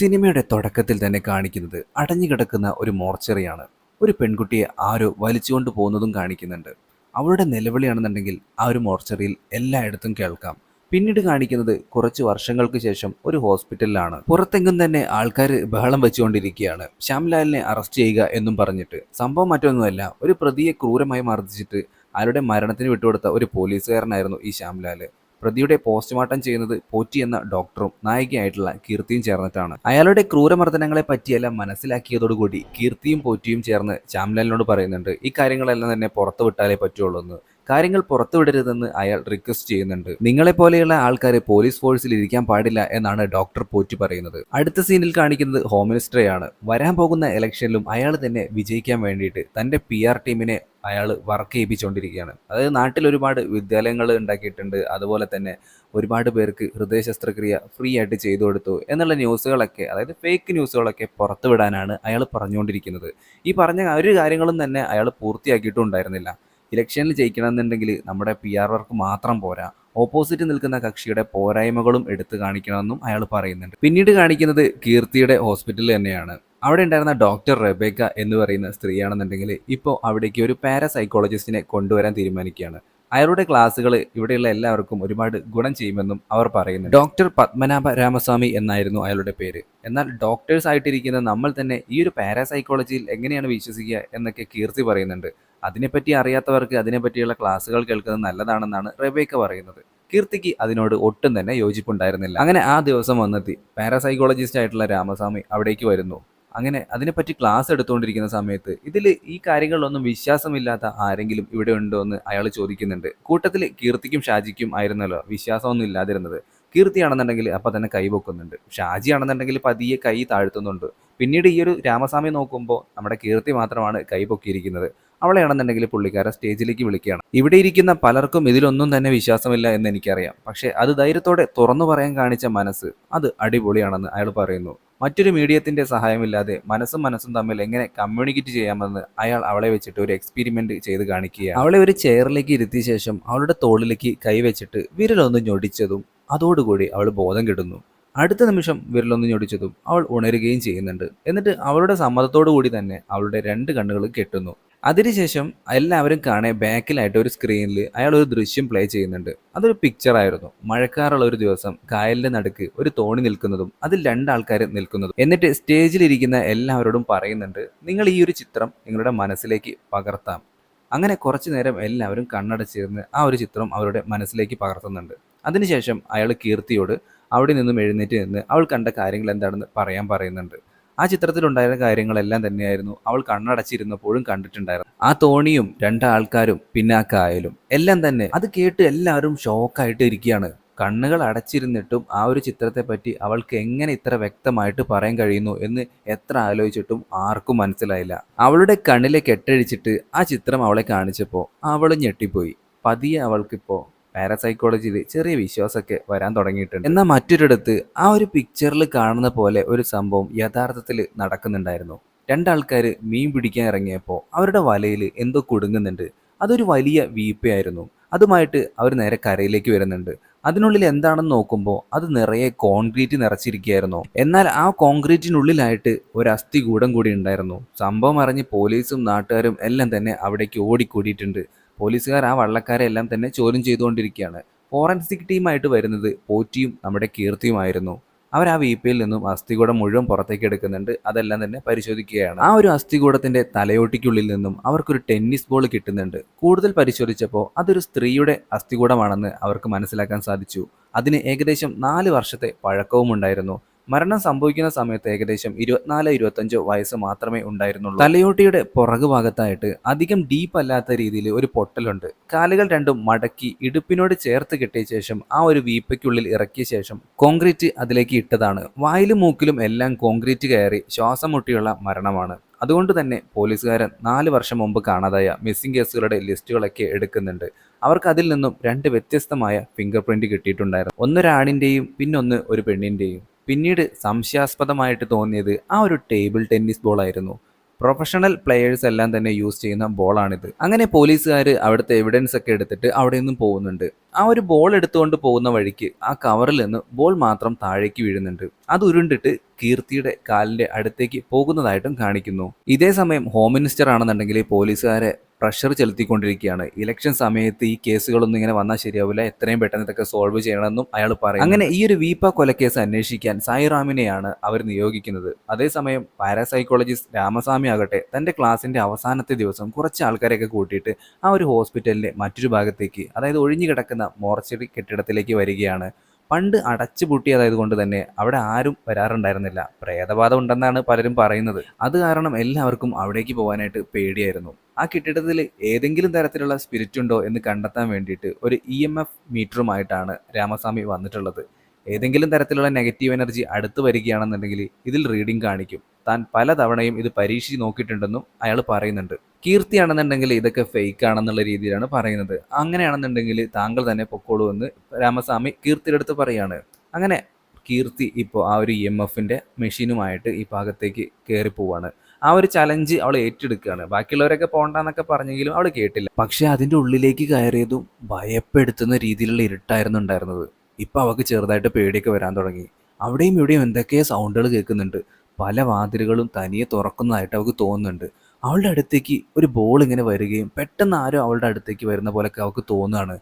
സിനിമയുടെ തുടക്കത്തിൽ തന്നെ കാണിക്കുന്നത് അടഞ്ഞുകിടക്കുന്ന ഒരു മോർച്ചറിയാണ്. ഒരു പെൺകുട്ടിയെ ആരോ വലിച്ചുകൊണ്ട് പോകുന്നതും കാണിക്കുന്നുണ്ട്. അവളുടെ നിലവിളിയാണെന്നുണ്ടെങ്കിൽ ആ ഒരു മോർച്ചറിയിൽ എല്ലായിടത്തും കേൾക്കാം. പിന്നീട് കാണിക്കുന്നത് കുറച്ച് വർഷങ്ങൾക്ക് ശേഷം ഒരു ഹോസ്പിറ്റലിലാണ്. പുറത്തെങ്കും തന്നെ ആൾക്കാർ ബഹളം വെച്ചുകൊണ്ടിരിക്കുകയാണ്. ശ്യാംലാലിനെ അറസ്റ്റ് ചെയ്യുക എന്നും പറഞ്ഞിട്ട്. സംഭവം മറ്റൊന്നുമല്ല ഒരു പ്രതിയെ ക്രൂരമായി മർദ്ദിച്ചിട്ട് അയാളുടെ മരണത്തിന് വിട്ടുകൊടുത്ത ഒരു പോലീസുകാരനായിരുന്നു ഈ ശ്യാംലാൽ. പ്രതിയുടെ പോസ്റ്റ്മോർട്ടം ചെയ്യുന്നത് പോറ്റി എന്ന ഡോക്ടറും നായികയായിട്ടുള്ള കീർത്തിയും ചേർന്നിട്ടാണ്. അയാളുടെ ക്രൂരമർദ്ദനങ്ങളെ പറ്റിയെല്ലാം മനസ്സിലാക്കിയതോടുകൂടി കീർത്തിയും പോറ്റിയും ചേർന്ന് ശ്യാംലാലിനോട് പറയുന്നുണ്ട് ഈ കാര്യങ്ങളെല്ലാം തന്നെ പുറത്തുവിട്ടാലേ പറ്റുള്ളൂ എന്ന് കാര്യങ്ങൾ പുറത്തുവിടരുതെന്ന് അയാൾ റിക്വസ്റ്റ് ചെയ്യുന്നുണ്ട്. നിങ്ങളെ പോലെയുള്ള ആൾക്കാരെ പോലീസ് ഫോഴ്സിൽ ഇരിക്കാൻ പാടില്ല എന്നാണ് ഡോക്ടർ പോറ്റി പറയുന്നത്. അടുത്ത സീനിൽ കാണിക്കുന്നത് ഹോം മിനിസ്റ്ററെയാണ് വരാൻ പോകുന്ന ഇലക്ഷനിലും അയാൾ തന്നെ വിജയിക്കാൻ വേണ്ടിയിട്ട് തന്റെ പി ആർ ടീമിനെ അയാൾ വർക്ക് ചെയ്യിപ്പിച്ചുകൊണ്ടിരിക്കുകയാണ് അതായത് നാട്ടിൽ ഒരുപാട് വിദ്യാലയങ്ങൾ ഉണ്ടാക്കിയിട്ടുണ്ട്. അതുപോലെ തന്നെ ഒരുപാട് പേർക്ക് ഹൃദയ ശസ്ത്രക്രിയ ഫ്രീ ആയിട്ട് ചെയ്തു കൊടുത്തു എന്നുള്ള ന്യൂസുകളൊക്കെ അതായത് ഫേക്ക് ന്യൂസുകളൊക്കെ പുറത്തുവിടാനാണ് അയാൾ പറഞ്ഞുകൊണ്ടിരിക്കുന്നത് ഈ പറഞ്ഞ ഒരു കാര്യങ്ങളും തന്നെ അയാൾ പൂർത്തിയാക്കിയിട്ടും ഉണ്ടായിരുന്നില്ല ഇലക്ഷനിൽ ജയിക്കണമെന്നുണ്ടെങ്കിൽ നമ്മുടെ പി ആർ വർക്ക് മാത്രം പോരാ. ഓപ്പോസിറ്റ് നിൽക്കുന്ന കക്ഷിയുടെ പോരായ്മകളും എടുത്തു കാണിക്കണമെന്നും അയാൾ പറയുന്നുണ്ട്. പിന്നീട് കാണിക്കുന്നത് കീർത്തിയുടെ ഹോസ്പിറ്റൽ തന്നെയാണ്. അവിടെ ഉണ്ടായിരുന്ന ഡോക്ടർ റെബേക്ക എന്ന് പറയുന്ന സ്ത്രീയാണെന്നുണ്ടെങ്കിൽ ഇപ്പോൾ അവിടേക്ക് ഒരു പാരസൈക്കോളജിസ്റ്റിനെ കൊണ്ടുവരാൻ തീരുമാനിക്കുകയാണ്. അയാളുടെ ക്ലാസ്സുകൾ ഇവിടെയുള്ള എല്ലാവർക്കും ഒരുപാട് ഗുണം ചെയ്യുമെന്നും അവർ പറയുന്നു ഡോക്ടർ പത്മനാഭ രാമസ്വാമി എന്നായിരുന്നു അയാളുടെ പേര്. എന്നാൽ ഡോക്ടേഴ്സ് ആയിട്ടിരിക്കുന്ന നമ്മൾ തന്നെ ഈ ഒരു പാരാസൈക്കോളജിയിൽ എങ്ങനെയാണ് വിശ്വസിക്കുക എന്നൊക്കെ കീർത്തി പറയുന്നുണ്ട്. അതിനെപ്പറ്റി അറിയാത്തവർക്ക് അതിനെപ്പറ്റിയുള്ള ക്ലാസ്സുകൾ കേൾക്കുന്നത് നല്ലതാണെന്നാണ് റെബേക്ക പറയുന്നത്. കീർത്തിക്ക് അതിനോട് ഒട്ടും തന്നെ യോജിപ്പുണ്ടായിരുന്നില്ല. അങ്ങനെ ആ ദിവസം വന്നെത്തി. പാരാസൈക്കോളജിസ്റ്റ് ആയിട്ടുള്ള രാമസ്വാമി അവിടേക്ക് വരുന്നു. അങ്ങനെ അതിനെപ്പറ്റി ക്ലാസ് എടുത്തുകൊണ്ടിരിക്കുന്ന സമയത്ത് ഇതിൽ ഈ കാര്യങ്ങളിലൊന്നും വിശ്വാസമില്ലാത്ത ആരെങ്കിലും ഇവിടെ ഉണ്ടോ എന്ന് അയാൾ ചോദിക്കുന്നുണ്ട്. കൂട്ടത്തിൽ കീർത്തിക്കും ഷാജിക്കും ആയിരുന്നല്ലോ വിശ്വാസമൊന്നും ഇല്ലാതിരുന്നത്. കീർത്തിയാണെന്നുണ്ടെങ്കിൽ അപ്പം തന്നെ കൈ വെക്കുന്നുണ്ട് ഷാജി ആണെന്നുണ്ടെങ്കിൽ പതിയെ കൈ താഴ്ത്തുന്നുണ്ട്. പിന്നീട് ഈ ഒരു രാമസ്വാമി നോക്കുമ്പോൾ നമ്മുടെ കീർത്തി മാത്രമാണ് കൈ പൊക്കിയിരിക്കുന്നത്. അവളെയാണെന്നുണ്ടെങ്കിൽ പുള്ളിക്കാരെ സ്റ്റേജിലേക്ക് വിളിക്കുകയാണ്. ഇവിടെ ഇരിക്കുന്ന പലർക്കും ഇതിലൊന്നും തന്നെ വിശ്വാസമില്ല എന്ന് എനിക്കറിയാം. പക്ഷേ അത് ധൈര്യത്തോടെ തുറന്നു പറയാൻ കാണിച്ച മനസ്സ് അത് അടിപൊളിയാണെന്ന് അയാൾ പറയുന്നു. മറ്റൊരു മീഡിയത്തിന്റെ സഹായമില്ലാതെ മനസ്സും മനസ്സും തമ്മിൽ എങ്ങനെ കമ്മ്യൂണിക്കേറ്റ് ചെയ്യാമെന്ന് അയാൾ അവളെ വെച്ചിട്ട് ഒരു എക്സ്പെരിമെന്റ് ചെയ്ത് കാണിക്കുക അവളെ ഒരു ചെയറിലേക്ക് ഇരുത്തിയ ശേഷം അവളുടെ തോളിലേക്ക് കൈവച്ചിട്ട് വിരലൊന്ന് ഞൊടിച്ചതും അതോടുകൂടി അവൾ ബോധം കെടുന്നു. അടുത്ത നിമിഷം വിരലൊന്ന് ഞൊടിച്ചതും അവൾ ഉണരുകയും ചെയ്യുന്നുണ്ട്. എന്നിട്ട് അവളുടെ സമ്മതത്തോടു കൂടി തന്നെ അവളുടെ രണ്ട് കണ്ണുകൾ കെട്ടുന്നു. അതിനുശേഷം എല്ലാവരും കാണേ ബാക്കിലായിട്ട് ഒരു സ്ക്രീനിൽ അയാൾ ഒരു ദൃശ്യം പ്ലേ ചെയ്യുന്നുണ്ട്. അതൊരു പിക്ചർ ആയിരുന്നു. മഴക്കാറുള്ള ഒരു ദിവസം കായലിന്റെ നടുക്ക് ഒരു തോണി നിൽക്കുന്നതും അതിൽ രണ്ടാൾക്കാർ നിൽക്കുന്നതും. എന്നിട്ട് സ്റ്റേജിലിരിക്കുന്ന എല്ലാവരോടും പറയുന്നുണ്ട് നിങ്ങൾ ഈ ഒരു ചിത്രം നിങ്ങളുടെ മനസ്സിലേക്ക് പകർത്താം. അങ്ങനെ കുറച്ചു നേരം എല്ലാവരും കണ്ണടച്ചിരുന്ന് ആ ഒരു ചിത്രം അവരുടെ മനസ്സിലേക്ക് പകർത്തുന്നുണ്ട്. അതിനുശേഷം അയാൾ കീർത്തിയോട് അവിടെ നിന്നും എഴുന്നേറ്റ് നിന്ന് അവൾ കണ്ട കാര്യങ്ങൾ എന്താണെന്ന് പറയാൻ പറയുന്നുണ്ട്. ആ ചിത്രത്തിലുണ്ടായിരുന്ന കാര്യങ്ങളെല്ലാം തന്നെയായിരുന്നു. അവൾ കണ്ണടച്ചിരുന്നപ്പോഴും കണ്ടിട്ടുണ്ടായിരുന്നു ആ തോണിയും രണ്ടാൾക്കാരും പിന്നെ ആ കായലും എല്ലാം തന്നെ അത് കേട്ട് എല്ലാവരും ഷോക്കായിട്ട് ഇരിക്കുകയാണ് കണ്ണുകൾ അടച്ചിരുന്നിട്ടും ആ ഒരു ചിത്രത്തെ പറ്റി അവൾക്ക് എങ്ങനെ ഇത്ര വ്യക്തമായിട്ട് പറയാൻ കഴിയുന്നു എന്ന് എത്ര ആലോചിച്ചിട്ടും ആർക്കും മനസ്സിലായില്ല. അവളുടെ കണ്ണിലെ കെട്ടഴിച്ചിട്ട് ആ ചിത്രം അവളെ കാണിച്ചപ്പോൾ അവൾ ഞെട്ടിപ്പോയി. പതിയെ അവൾക്കിപ്പോൾ പാരസൈക്കോളജിയിൽ ചെറിയ വിശ്വാസമൊക്കെ വരാൻ തുടങ്ങിയിട്ടുണ്ട്. എന്നാൽ മറ്റൊരിടത്ത് ആ ഒരു പിക്ചറിൽ കാണുന്ന പോലെ ഒരു സംഭവം യഥാർത്ഥത്തിൽ നടക്കുന്നുണ്ടായിരുന്നു. രണ്ടാൾക്കാർ മീൻ പിടിക്കാൻ ഇറങ്ങിയപ്പോൾ അവരുടെ വലയിൽ എന്തോ കുടുങ്ങുന്നുണ്ട്. അതൊരു വലിയ വീപ്പയായിരുന്നു അതുമായിട്ട് അവർ നേരെ കരയിലേക്ക് വരുന്നുണ്ട്. അതിനുള്ളിൽ എന്താണെന്ന് നോക്കുമ്പോൾ അത് നിറയെ കോൺക്രീറ്റ് നിറച്ചിരിക്കുകയായിരുന്നു. എന്നാൽ ആ കോൺക്രീറ്റിനുള്ളിലായിട്ട് ഒരു അസ്ഥി കൂടം കൂടി ഉണ്ടായിരുന്നു. സംഭവം അറിഞ്ഞ് പോലീസും നാട്ടുകാരും എല്ലാം തന്നെ അവിടേക്ക് ഓടിക്കൂടിയിട്ടുണ്ട്. പോലീസുകാർ ആ വള്ളക്കാരെ എല്ലാം തന്നെ ചോദ്യം ചെയ്തുകൊണ്ടിരിക്കുകയാണ്. ഫോറൻസിക് ടീമായിട്ട് വരുന്നത് പോറ്റിയും നമ്മുടെ കീർത്തിയുമായിരുന്നു. അവർ ആ വീപ്പയിൽ നിന്നും അസ്ഥികൂടം മുഴുവൻ പുറത്തേക്ക് എടുക്കുന്നുണ്ട്. അതെല്ലാം തന്നെ പരിശോധിക്കുകയാണ്. ആ ഒരു അസ്ഥികൂടത്തിന്റെ തലയോട്ടിക്കുള്ളിൽ നിന്നും അവർക്കൊരു ടെന്നീസ് ബോൾ കിട്ടുന്നുണ്ട്. കൂടുതൽ പരിശോധിച്ചപ്പോൾ അതൊരു സ്ത്രീയുടെ അസ്ഥികൂടമാണെന്ന് അവർക്ക് മനസ്സിലാക്കാൻ സാധിച്ചു. അതിന് ഏകദേശം നാല് വർഷത്തെ പഴക്കവും ഉണ്ടായിരുന്നു മരണം സംഭവിക്കുന്ന സമയത്ത് ഏകദേശം ഇരുപത്തിനാല് ഇരുപത്തഞ്ചോ വയസ്സ് മാത്രമേ ഉണ്ടായിരുന്നുള്ളൂ. തലയോട്ടിയുടെ പുറകു ഭാഗത്തായിട്ട് അധികം ഡീപ്പ് അല്ലാത്ത രീതിയിൽ ഒരു പൊട്ടലുണ്ട്. കാലുകൾ രണ്ടും മടക്കി ഇടുപ്പിനോട് ചേർത്ത് കെട്ടിയ ശേഷം ആ ഒരു വീപ്പയ്ക്കുള്ളിൽ ഇറക്കിയ ശേഷം കോൺക്രീറ്റ് അതിലേക്ക് ഇട്ടതാണ്. വായിലും മൂക്കിലും എല്ലാം കോൺക്രീറ്റ് കയറി ശ്വാസം മുട്ടിയുള്ള മരണമാണ്. അതുകൊണ്ട് തന്നെ പോലീസുകാരൻ നാല് വർഷം മുമ്പ് കാണാതായ മിസ്സിംഗ് കേസുകളുടെ ലിസ്റ്റുകളൊക്കെ എടുക്കുന്നുണ്ട്. അവർക്ക് അതിൽ നിന്നും രണ്ട് വ്യത്യസ്തമായ ഫിംഗർ പ്രിന്റ് കിട്ടിയിട്ടുണ്ടായിരുന്നു. ഒന്നൊരാണിന്റെയും പിന്നൊന്ന് ഒരു പെണ്ണിന്റെയും പിന്നീട് സംശയാസ്പദമായിട്ട് തോന്നിയത് ആ ഒരു ടേബിൾ ടെന്നീസ് ബോൾ ആയിരുന്നു. പ്രൊഫഷണൽ പ്ലെയേഴ്സ് എല്ലാം തന്നെ യൂസ് ചെയ്യുന്ന ബോളാണിത് അങ്ങനെ പോലീസുകാർ അവിടുത്തെ എവിഡൻസ് ഒക്കെ എടുത്തിട്ട് അവിടെ നിന്നും പോകുന്നുണ്ട്. ആ ഒരു ബോൾ എടുത്തുകൊണ്ട് പോകുന്ന വഴിക്ക് ആ കവറിൽ നിന്ന് ബോൾ മാത്രം താഴേക്ക് വീഴുന്നുണ്ട്. അത് ഉരുണ്ടിട്ട് കീർത്തിയുടെ കാലിന്റെ അടുത്തേക്ക് പോകുന്നതായിട്ടും കാണിക്കുന്നു. ഇതേ സമയം ഹോം മിനിസ്റ്റർ ആണെന്നുണ്ടെങ്കിൽ പോലീസുകാരെ പ്രഷർ ചെലുത്തിക്കൊണ്ടിരിക്കുകയാണ്. ഇലക്ഷൻ സമയത്ത് ഈ കേസുകളൊന്നും ഇങ്ങനെ വന്നാൽ ശരിയാവില്ല. എത്രയും പെട്ടെന്ന് ഇതൊക്കെ സോൾവ് ചെയ്യണമെന്നും അയാൾ പറയും അങ്ങനെ ഈ ഒരു വീപ്പ കൊലക്കേസ് അന്വേഷിക്കാൻ സായിറാമിനെയാണ് അവർ നിയോഗിക്കുന്നത്. അതേസമയം പാരാസൈക്കോളജിസ്റ്റ് രാമസ്വാമി ആകട്ടെ തന്റെ ക്ലാസിന്റെ അവസാനത്തെ ദിവസം കുറച്ച് ആൾക്കാരെയൊക്കെ കൂട്ടിയിട്ട് ആ ഒരു ഹോസ്പിറ്റലിന്റെ മറ്റൊരു ഭാഗത്തേക്ക് അതായത് ഒഴിഞ്ഞു കിടക്കുന്ന മോർച്ചറി കെട്ടിടത്തിലേക്ക് വരികയാണ്. പണ്ട് അടച്ചു പൂട്ടിയതായത് കൊണ്ട് തന്നെ അവിടെ ആരും വരാറുണ്ടായിരുന്നില്ല. പ്രേതബാധ ഉണ്ടെന്നാണ് പലരും പറയുന്നത്. അത് കാരണം എല്ലാവർക്കും അവിടേക്ക് പോകാനായിട്ട് പേടിയായിരുന്നു. ആ കെട്ടിടത്തിൽ ഏതെങ്കിലും തരത്തിലുള്ള സ്പിരിറ്റ് ഉണ്ടോ എന്ന് കണ്ടെത്താൻ വേണ്ടിയിട്ട് ഒരു ഇ എം എഫ് മീറ്ററുമായിട്ടാണ് രാമസ്വാമി വന്നിട്ടുള്ളത്. ഏതെങ്കിലും തരത്തിലുള്ള നെഗറ്റീവ് എനർജി അടുത്ത് വരികയാണെന്നുണ്ടെങ്കിൽ ഇതിൽ റീഡിംഗ് കാണിക്കും. താൻ പല തവണയും ഇത് പരീക്ഷിച്ച് നോക്കിയിട്ടുണ്ടെന്നും അയാൾ പറയുന്നുണ്ട്. കീർത്തിയാണെന്നുണ്ടെങ്കിൽ ഇതൊക്കെ ഫേക്ക് ആണെന്നുള്ള രീതിയിലാണ് പറയുന്നത്. അങ്ങനെയാണെന്നുണ്ടെങ്കിൽ താങ്കൾ തന്നെ പൊക്കോളൂ എന്ന് രാമസ്വാമി കീർത്തിയുടെ അടുത്ത് പറയാണ്. അങ്ങനെ കീർത്തി ഇപ്പോൾ ആ ഒരു ഇ എം എഫിന്റെ മെഷീനുമായിട്ട് ഈ ഭാഗത്തേക്ക് കയറി പോവാണ്. ആ ഒരു ചലഞ്ച് അവൾ ഏറ്റെടുക്കുകയാണ്. ബാക്കിയുള്ളവരൊക്കെ പോകണ്ടെന്നൊക്കെ പറഞ്ഞെങ്കിലും അവൾ കേട്ടില്ല. പക്ഷേ അതിന്റെ ഉള്ളിലേക്ക് കയറിയതും ഭയപ്പെടുത്തുന്ന രീതിയിലുള്ള ഇരുട്ടായിരുന്നു ഉണ്ടായിരുന്നത്. ഇപ്പം അവൾക്ക് ചെറുതായിട്ട് പേടിയൊക്കെ വരാൻ തുടങ്ങി. അവിടെയും ഇവിടെയും എന്തൊക്കെയോ സൗണ്ടുകൾ കേൾക്കുന്നുണ്ട്. പല വാതിലുകളും തനിയെ തുറക്കുന്നതായിട്ട് അവൾക്ക് തോന്നുന്നുണ്ട്. അവളുടെ അടുത്തേക്ക് ഒരു ബോൾ ഇങ്ങനെ വരികയും പെട്ടെന്ന് ആരും അവളുടെ അടുത്തേക്ക് വരുന്ന പോലൊക്കെ അവൾക്ക് തോന്നുകയാണ്.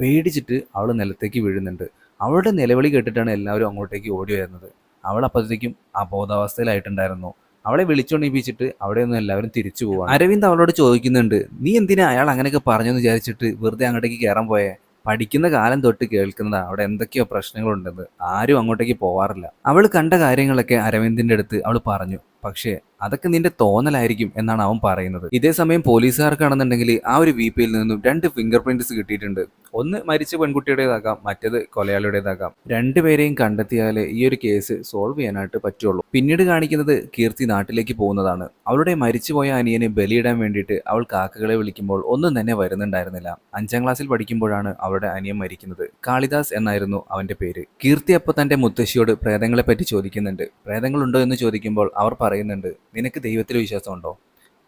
പേടിച്ചിട്ട് അവൾ നിലത്തേക്ക് വീഴുന്നുണ്ട്. അവളുടെ നിലവിളി കേട്ടിട്ടാണ് എല്ലാവരും അങ്ങോട്ടേക്ക് ഓടി വരുന്നത്. അവൾ അപ്പോഴത്തേക്കും അബോധാവസ്ഥയിലായിട്ടുണ്ടായിരുന്നു. അവളെ വിളിച്ചുണീപ്പിച്ചിട്ട് അവിടെ നിന്ന് എല്ലാവരും തിരിച്ചു പോവാണ്. അരവിന്ദ് അവളോട് ചോദിക്കുന്നുണ്ട് നീ എന്തിനാ അയാൾ അങ്ങനെയൊക്കെ പറഞ്ഞെന്ന് വിചാരിച്ചിട്ട് വെറുതെ അങ്ങോട്ടേക്ക് കയറാൻ പോയേ? പഠിക്കുന്ന കാലം തൊട്ട് കേൾക്കുന്നത്. അവിടെ എന്തൊക്കെയോ പ്രശ്നങ്ങളുണ്ടെന്ന് ആരും അങ്ങോട്ടേക്ക് പോവാറില്ല. അവൾ കണ്ട കാര്യങ്ങളൊക്കെ അരവിന്ദിന്റെ അടുത്ത് അവൾ പറഞ്ഞു. പക്ഷേ അതൊക്കെ നിന്റെ തോന്നലായിരിക്കും എന്നാണ് അവൻ പറയുന്നത്. ഇതേ സമയം പോലീസുകാർക്കാണെന്നുണ്ടെങ്കിൽ ആ ഒരു വി പിയിൽ നിന്നും രണ്ട് ഫിംഗർ പ്രിന്റ്സ് കിട്ടിയിട്ടുണ്ട്. ഒന്ന് മരിച്ച പെൺകുട്ടിയുടേതാകാം മറ്റേത് കൊലയാളിയുടേതാകാം. രണ്ടുപേരെയും കണ്ടെത്തിയാലേ ഈ ഒരു കേസ് സോൾവ് ചെയ്യാനായിട്ട് പറ്റുള്ളൂ. പിന്നീട് കാണിക്കുന്നത് കീർത്തി നാട്ടിലേക്ക് പോകുന്നതാണ്. അവളുടെ മരിച്ചുപോയ അനിയനെ ബലിയിടാൻ വേണ്ടിയിട്ട് അവൾ കാക്കകളെ വിളിക്കുമ്പോൾ ഒന്നും തന്നെ വരുന്നുണ്ടായിരുന്നില്ല. അഞ്ചാം ക്ലാസ്സിൽ പഠിക്കുമ്പോഴാണ് അവളുടെ അനിയൻ മരിക്കുന്നത്. കാളിദാസ് എന്നായിരുന്നു അവന്റെ പേര്. കീർത്തി അപ്പോൾ തന്റെ മുത്തശ്ശിയോട് പ്രേതങ്ങളെ പറ്റി ചോദിക്കുന്നുണ്ട്. പ്രേതങ്ങളുണ്ടോ എന്ന് ചോദിക്കുമ്പോൾ അവർ പറയുന്നുണ്ട്. നിനക്ക് ദൈവത്തിൽ വിശ്വാസമുണ്ടോ?